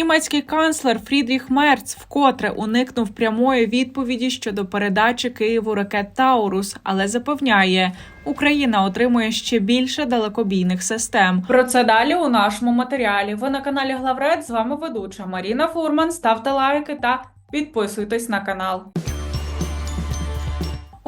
Німецький канцлер Фрідріх Мерц вкотре уникнув прямої відповіді щодо передачі Києву ракет Таурус, але запевняє, Україна отримує ще більше далекобійних систем. Про це далі у нашому матеріалі. Ви на каналі Главред. З вами ведуча Маріна Фурман. Ставте лайки та підписуйтесь на канал.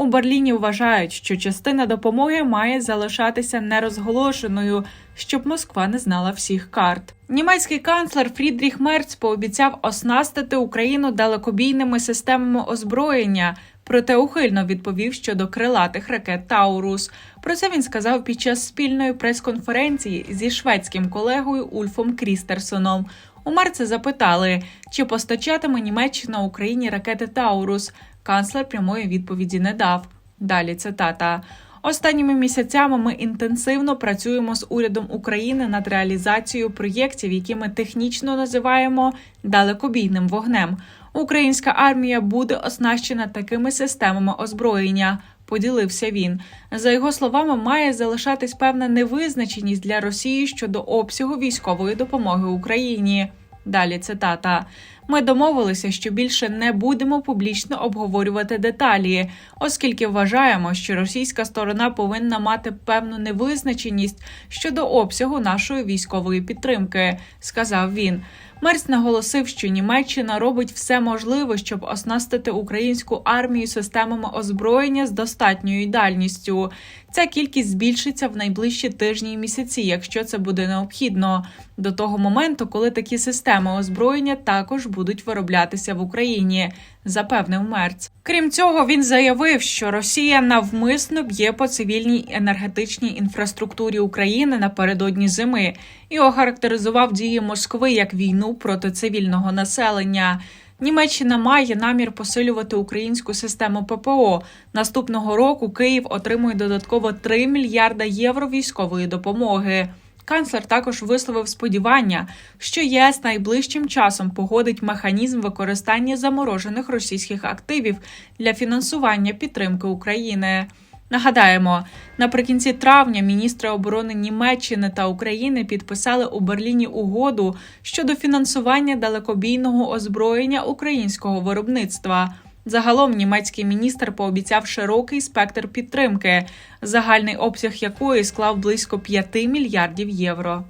У Берліні вважають, що частина допомоги має залишатися нерозголошеною, щоб Москва не знала всіх карт. Німецький канцлер Фрідріх Мерц пообіцяв оснастити Україну далекобійними системами озброєння. Проте ухильно відповів щодо крилатих ракет Таурус. Про це він сказав під час спільної прес-конференції зі шведським колегою Ульфом Крістерсоном. У Мерца запитали, чи постачатиме Німеччина Україні ракети Таурус. Канцлер прямої відповіді не дав. Далі цитата. Останніми місяцями ми інтенсивно працюємо з урядом України над реалізацією проєктів, які ми технічно називаємо далекобійним вогнем. Українська армія буде оснащена такими системами озброєння. Поділився він. За його словами, має залишатись певна невизначеність для Росії щодо обсягу військової допомоги Україні. Далі цитата: ми домовилися, що більше не будемо публічно обговорювати деталі, оскільки вважаємо, що російська сторона повинна мати певну невизначеність щодо обсягу нашої військової підтримки, сказав він. Мерц наголосив, що Німеччина робить все можливе, щоб оснастити українську армію системами озброєння з достатньою дальністю. Ця кількість збільшиться в найближчі тижні і місяці, якщо це буде необхідно, до того моменту, коли такі системи озброєння також будуть вироблятися в Україні, запевнив Мерц. Крім цього, він заявив, що Росія навмисно б'є по цивільній енергетичній інфраструктурі України напередодні зими і охарактеризував дії Москви як війну проти цивільного населення. Німеччина має намір посилювати українську систему ППО. Наступного року Київ отримує додатково 3 мільярда євро військової допомоги. Канцлер також висловив сподівання, що ЄС найближчим часом погодить механізм використання заморожених російських активів для фінансування підтримки України. Нагадаємо, наприкінці травня міністри оборони Німеччини та України підписали у Берліні угоду щодо фінансування далекобійного озброєння українського виробництва. Загалом німецький міністр пообіцяв широкий спектр підтримки, загальний обсяг якої склав близько 5 мільярдів євро.